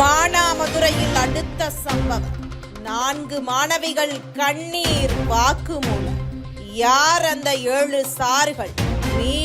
மானாமதுரையில் அடுத்த சம்பவம். நான்கு மாணவிகள் கண்ணீர் வாக்குமூலம். யார் அந்த ஏழு சார்கள்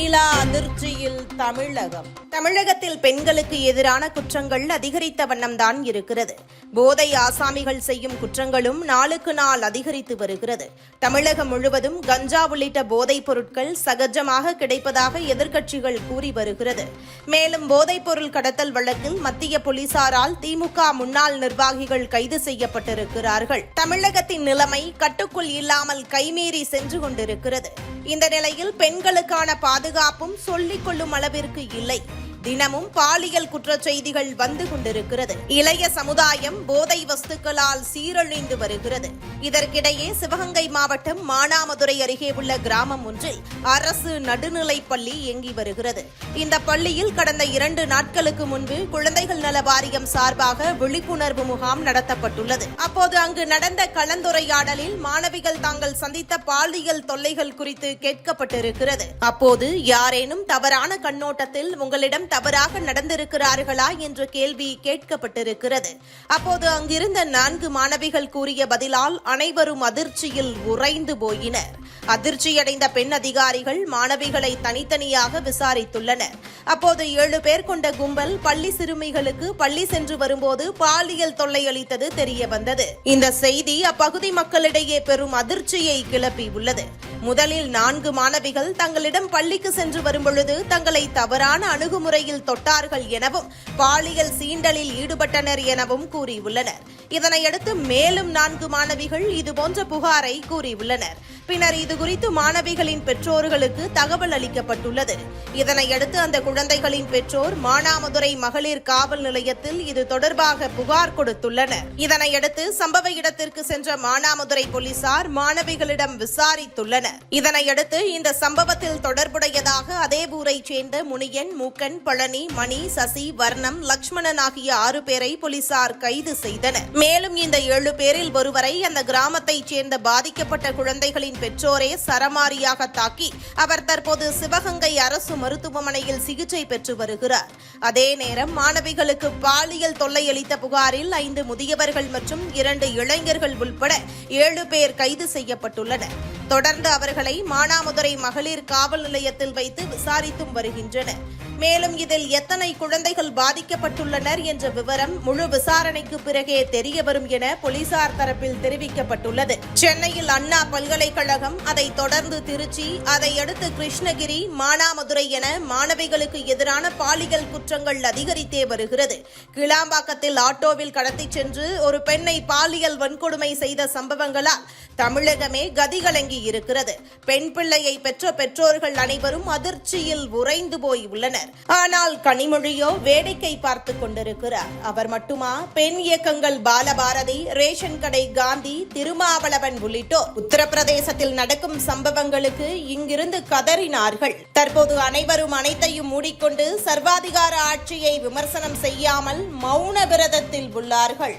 மீளா அதிர்ச்சியில் தமிழகம். தமிழகத்தில் பெண்களுக்கு எதிரான குற்றங்கள் அதிகரித்த வண்ணம்தான் இருக்கிறது. போதை ஆசாமிகள் செய்யும் குற்றங்களும் நாளுக்கு நாள் அதிகரித்து வருகிறது. தமிழகம் முழுவதும் கஞ்சா உள்ளிட்ட போதைப் பொருட்கள் சகஜமாக கிடைப்பதாக எதிர்க்கட்சிகள் கூறி வருகிறது. மேலும் போதைப் பொருள் கடத்தல் வழக்கில் மத்திய போலீசாரால் திமுக முன்னாள் நிர்வாகிகள் கைது செய்யப்பட்டிருக்கிறார்கள். தமிழகத்தின் நிலைமை கட்டுக்குள் இல்லாமல் கைமீறி சென்று கொண்டிருக்கிறது. இந்த நிலையில் பெண்களுக்கான பாதுகாப்பு பாதுகாப்பும் சொல்லிக் கொள்ளும் அளவிற்கு இல்லை. தினமும் பாலியல் குற்றச் செய்திகள் வந்து கொண்டிருக்கிறது. இளைய சமுதாயம் போதை வஸ்துக்களால் சீரழிந்து வருகிறது. இதற்கிடையே சிவகங்கை மாவட்டம் மானாமதுரை அருகே உள்ள கிராமம் ஒன்றில் அரசு நடுநிலைப் பள்ளி இயங்கி வருகிறது. இந்த பள்ளியில் கடந்த இரண்டு நாட்களுக்கு முன்பு குழந்தைகள் நல வாரியம் சார்பாக விழிப்புணர்வு முகாம் நடத்தப்பட்டுள்ளது. அப்போது அங்கு நடந்த கலந்துரையாடலில் மாணவிகள் தாங்கள் சந்தித்த பாலியல் தொல்லைகள் குறித்து கேட்கப்பட்டிருக்கிறது. அப்போது யாரேனும் தவறான கண்ணோட்டத்தில் உங்களிடம் தவறாக நடந்திருக்கிறார்களா என்ற கேள்வி கேட்கப்பட்டிருக்கிறது. அப்போது அங்கிருந்த நான்கு மாணவிகள் கூறிய பதிலால் அனைவரும் அதிர்ச்சியில் உறைந்து போயினர். அதிர்ச்சியடைந்த பெண் அதிகாரிகள் மாணவிகளை தனித்தனியாக விசாரித்துள்ளனர். அப்போது ஏழு பேர் கொண்ட கும்பல் பள்ளி சிறுமிகளுக்கு பள்ளி சென்று வரும்போது பாலியல் தொல்லை அளித்தது தெரிய வந்தது இந்த செய்தி அப்பகுதி மக்களிடையே பெரும் அதிர்ச்சியை கிளப்பியுள்ளது. முதலில் நான்கு மாணவிகள் தங்களிடம் பள்ளிக்கு சென்று வரும்பொழுது தங்களை தவறான அணுகுமுறையில் தொட்டார்கள் எனவும் பாலியல் சீண்டலில் ஈடுபட்டனர் எனவும் கூறியுள்ளனர். இதனையடுத்து மேலும் நான்கு மாணவிகள் இதுபோன்ற புகாரை கூறியுள்ளனர். பின்னர் இதுகுறித்து மாணவிகளின் பெற்றோர்களுக்கு தகவல் அளிக்கப்பட்டுள்ளது. இதனையடுத்து அந்த குழந்தைகளின் பெற்றோர் மானாமதுரை மகளிர் காவல் நிலையத்தில் இது தொடர்பாக புகார் கொடுத்துள்ளனர். இதனையடுத்து சம்பவ இடத்திற்கு சென்ற மானாமதுரை போலீசார் மாணவிகளிடம் விசாரித்துள்ளனர். இதனையடுத்து இந்த சம்பவத்தில் தொடர்புடையதாக அதே ஊரைச் சேர்ந்த முனியன் மூக்கன் பழனி மணி சசி வர்ணம் லக்ஷ்மணன் ஆகிய ஆறு பேரை போலீசார் கைது செய்தனர். மேலும் இந்த ஏழு பேரில் ஒருவரை அந்த கிராமத்தைச் சேர்ந்த பாதிக்கப்பட்ட குழந்தைகளின் பெற்றோரே சரமாரியாக தாக்கி அவர் தற்போது சிவகங்கை அரசு மருத்துவமனையில் சிகிச்சை பெற்று வருகிறார். அதே நேரம் மாணவிகளுக்கு பாலியல் தொல்லை அளித்த புகாரில் ஐந்து முதியவர்கள் மற்றும் இரண்டு இளைஞர்கள் உள்பட ஏழு பேர் கைது செய்யப்பட்டுள்ளனர். தொடர்ந்து அவர்களை மானாமதுரை மகளிர் காவல் நிலையத்தில் வைத்து விசாரித்தும் வருகின்றனர். மேலும் இதில் எத்தனை குழந்தைகள் பாதிக்கப்பட்டுள்ளனர் என்ற விவரம் முழு விசாரணைக்கு பிறகே தெரியவரும் என போலீசார் தரப்பில் தெரிவிக்கப்பட்டுள்ளது. சென்னையில் அண்ணா பல்கலைக்கழகம் அதைத் தொடர்ந்து திருச்சி அதையடுத்து கிருஷ்ணகிரி மானாமதுரை என மாணவிகளுக்கு எதிரான பாலியல் குற்றங்கள் அதிகரித்தே வருகிறது. கிளாம்பாக்கத்தில் ஆட்டோவில் கடத்திச் சென்று ஒரு பெண்ணை பாலியல் வன்கொடுமை செய்த சம்பவங்களால் தமிழகமே கதிகலங்கி இருக்கிறது. பெண் பிள்ளையை பெற்ற பெற்றோர்கள் அனைவரும் அதிர்ச்சியில் உறைந்து போய் உள்ளனர் ஆனால் கனிமொழியோ வேடிக்கை பார்த்து கொண்டிருக்கிறார். அவர் மட்டுமா? பெண் இயக்கங்கள் பாலபாரதி ரேஷன் கடை காந்தி திருமாவளவன் உள்ளிட்டோர். உத்தரப்பிரதேசத்தில் நடக்கும் சம்பவங்களுக்கு இங்கிருந்து கதறினார்கள். தற்போது அனைவரும் அனைத்தையும் மூடிக்கொண்டு சர்வாதிகார ஆட்சியை விமர்சனம் செய்யாமல் மௌன விரதத்தில் உள்ளார்கள்.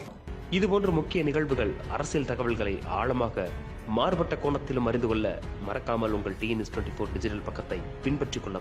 இதுபோன்ற முக்கிய நிகழ்வுகள் அரசியல் தகவல்களை ஆழமாக மாறுபட்ட கோணத்திலும் அறிந்து கொள்ள மறக்காமல் உங்கள் டிஎன்எஸ் டுவெண்ட்டி ஃபோர் டிஜிட்டல் பக்கத்தை பின்பற்றிக் கொள்ள